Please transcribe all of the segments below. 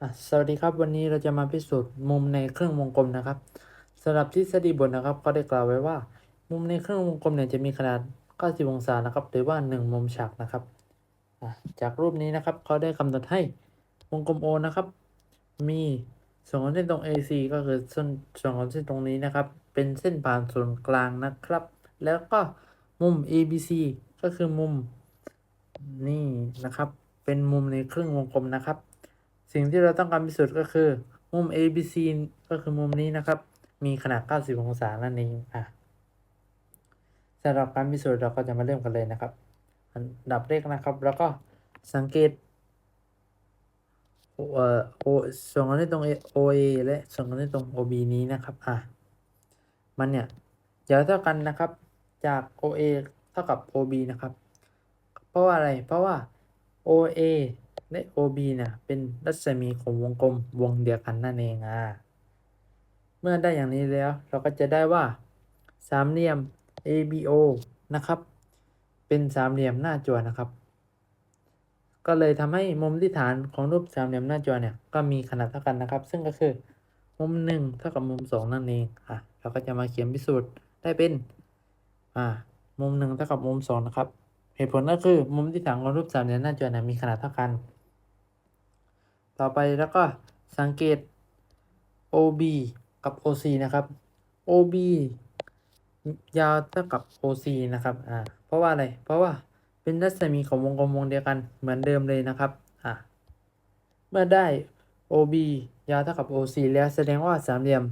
อะสวัสดีครับวันนี้เราจะมาพิสูจน์มุมในเครื่องวงกลมนะครับสำหรับทฤษฎีบทนะครับก็ได้กล่าวไว้ว่า มุมในเครื่องวงกลมเนี่ยจะมีขนาด 90 องศานะครับหรือว่า 1 มุมฉากนะครับอะจากรูปนี้นะครับเขาได้กำหนดให้วงกลม O นะครับ มีส่วนของเส้นตรง AC ก็คือส่วนส่วนของเส้นตรงนี้นะครับ เป็นเส้นผ่านศูนย์กลางนะครับ แล้วก็มุม ABC ก็คือมุมนี่นะครับ เป็นมุมในเครื่องวงกลมนะครับ สิ่งที่เราต้องการพิสูจน์ก็คือ มุม ABC ก็คือมุมนี้นะครับ มีขนาด 90 องศานั่นเองอะสำหรับการพิสูจน์เราก็จะมาเริ่มกันเลยนะครับ อันดับแรกนะครับ แล้วก็สังเกตเอ่อโอส่วนของที่ตรง OA และส่วนของที่ตรง OB นี้นะครับอะมันเนี่ยยาวเท่ากันนะครับจาก OA เท่ากับ OB นะครับ เพราะว่าอะไรเพราะว่า OA และ OB เนี่ยเป็นรัศมีของวงกลมวงเดียวกันนั่นเองอะเมื่อได้อย่างนี้แล้วเราก็จะได้ว่าสามเหลี่ยม ABO นะครับ เป็นสามเหลี่ยมหน้าจั่วนะครับ ก็เลยทำให้มุมที่ฐานของรูปสามเหลี่ยมหน้าจั่วเนี่ยก็มีขนาดเท่ากันนะครับ ซึ่งก็คือมุมหนึ่งเท่ากับมุมสองนั่นเองอะเราก็จะมาเขียนพิสูจน์ได้เป็นอ่ามุมหนึ่งเท่ากับมุมสองนะครับเหตุผลก็คือมุมที่ฐานของรูปสามเหลี่ยมหน้าจั่วเนี่ยมีขนาดเท่ากัน ต่อไปแล้วก็สังเกต OB กับ OC นะครับ OB ยาวเท่ากับ OC นะครับอ่าเพราะว่าอะไร เพราะว่าเป็นรัศมีของวงกลมวงเดียวกันเหมือนเดิมเลยนะครับอ่าเมื่อได้ OB ยาวเท่ากับ OC แล้วแสดงว่าสามเหลี่ยม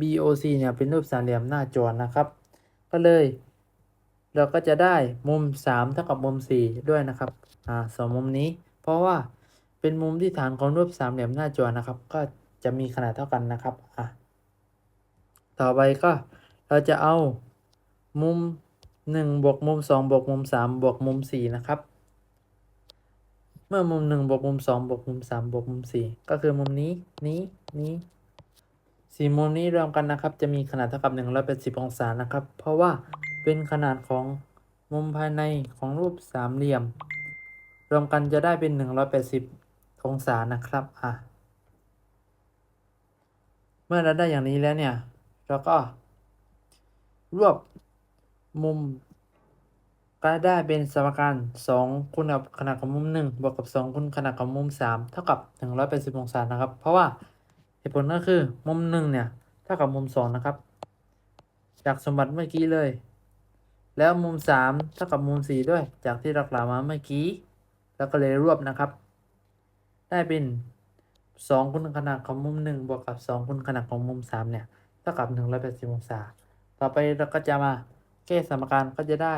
BOC เนี่ยเป็นรูปสามเหลี่ยมหน้าจอนะครับ ก็เลย เราก็จะได้มุม 3 เท่ากับมุม 4 ด้วยนะครับอ่าสองมุมนี้ เพราะว่า เป็นมุมที่ฐานของรูปสามเหลี่ยมหน้าจอนะครับ ก็จะมีขนาดเท่ากันนะครับอะต่อไปก็เราจะเอามุม1บวกมุม2บวกมุม3บวกมุม4นะครับ เมื่อมุม1บวกมุม2บวกมุม3บวกมุม4ก็คือมุมนี้นี้นี้สี่มุมนี้รวมกันนะครับ จะมีขนาดเท่ากับ180องศานะครับ เพราะว่าเป็นขนาดของมุมภายในของรูปสามเหลี่ยม รวมกันจะได้เป็น 180 องศานะครับอะเมื่อเราได้อย่างนี้แล้วเนี่ย เราก็ รวบมุมก็ได้เป็นสมการ2คูณกับขนาดของมุม 1 บวกกับ 2คูณขนาดของมุม 3 เท่ากับ 180 องศานะครับ เพราะว่าเหตุผลก็คือมุม 1 เนี่ย เท่ากับมุม 2 นะครับ จากสมบัติเมื่อกี้เลย แล้วมุม 3 เท่ากับมุม 4 ด้วย จากที่เรากล่าวมาเมื่อกี้ แล้วก็เลยรวบนะครับ ได้เป็น2คูณขนาดของมุม1บวกกับ2คูณขนาดของมุม3เนี่ยเท่ากับ180องศา ต่อไปเราก็จะมาแก้สมการก็จะได้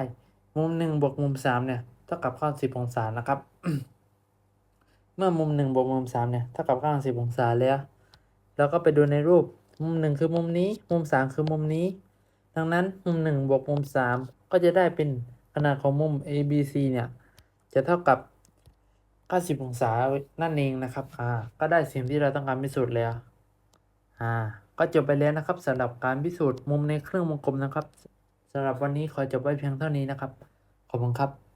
มุม1บวกมุม3เนี่ยเท่ากับ90องศานะครับ เมื่อมุม1บวกมุม3เนี่ยเท่ากับ90องศาแล้ว เราก็ไปดูในรูปมุม1คือมุมนี้ มุม3คือมุมนี้ ดังนั้นมุม1บวกมุม3ก็จะได้เป็นขนาดของมุม ABC เนี่ยจะเท่ากับ 90 องศานั่นเองนะครับ อ่า ก็ได้สิ่งที่เราต้องการพิสูจน์แล้ว อ่า ก็จบไปแล้วนะครับสำหรับการพิสูจน์มุมในเครื่องวงกลมนะครับสำหรับวันนี้ขอจบไว้เพียงเท่านี้นะครับ ขอบคุณครับ